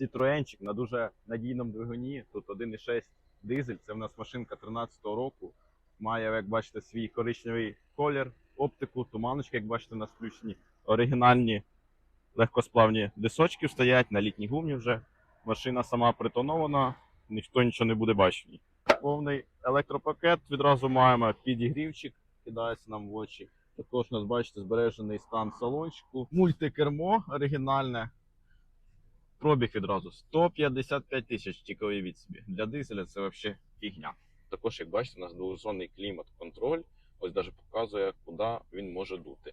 Citroenчик на дуже надійному двигуні. Тут 1,6 дизель. Це в нас машинка 13-го року. Має, як бачите, свій коричневий колір, оптику, туманочки, як бачите, на включені. Оригінальні легкосплавні дисочки стоять на літній гумі вже. Машина сама притонована, ніхто нічого не буде бачити. Повний електропакет відразу маємо, підігрівчик кидається нам в очі. Також у нас, бачите, збережений стан салончику. Мультикермо оригінальне. Пробіг відразу 155 тисяч, тільки уявіть собі. Для дизеля це взагалі фігня. Також, як бачите, у нас двозонний клімат-контроль. Ось навіть показує, куди він може дути.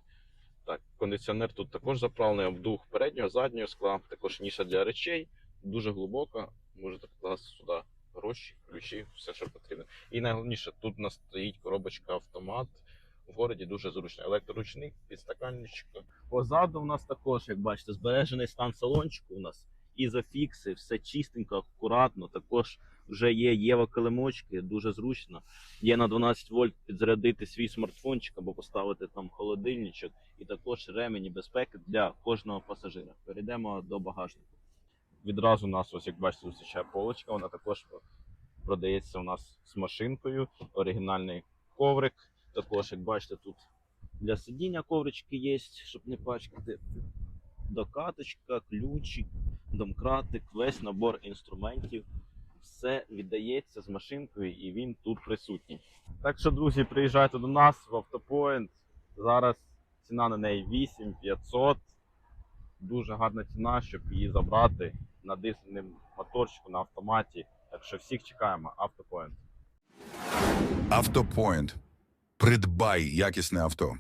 Так, кондиціонер тут також заправлений обдув переднього, заднього скла, також ніша для речей, дуже глибока. Можете покласти сюди гроші, ключі, все, що потрібно. І найголовніше, тут у нас стоїть коробочка автомат. В городі дуже зручно. Електроручник, підстаканничка. Позаду у нас також, як бачите, збережений стан салончику. У нас ізофікси, все чистенько, акуратно. Також вже є Єва килимочки, дуже зручно. Є на 12 вольт підзарядити свій смартфончик або поставити там холодильничок, і також ремені безпеки для кожного пасажира. Перейдемо до багажнику. Відразу у нас, ось як бачите, зустрічає полочка. Вона також продається у нас з машинкою. Оригінальний коврик. Також, як бачите, тут для сидіння коврички є, щоб не пачкати. Докаточка, ключик, домкратик, весь набор інструментів. Все віддається з машинкою і він тут присутній. Так що, друзі, приїжджайте до нас в Автопоінт. Зараз ціна на неї 8500. Дуже гарна ціна, щоб її забрати на дизельному моторчику на автоматі. Так що всіх чекаємо. Автопоінт. Автопоінт. Придбай якісне авто.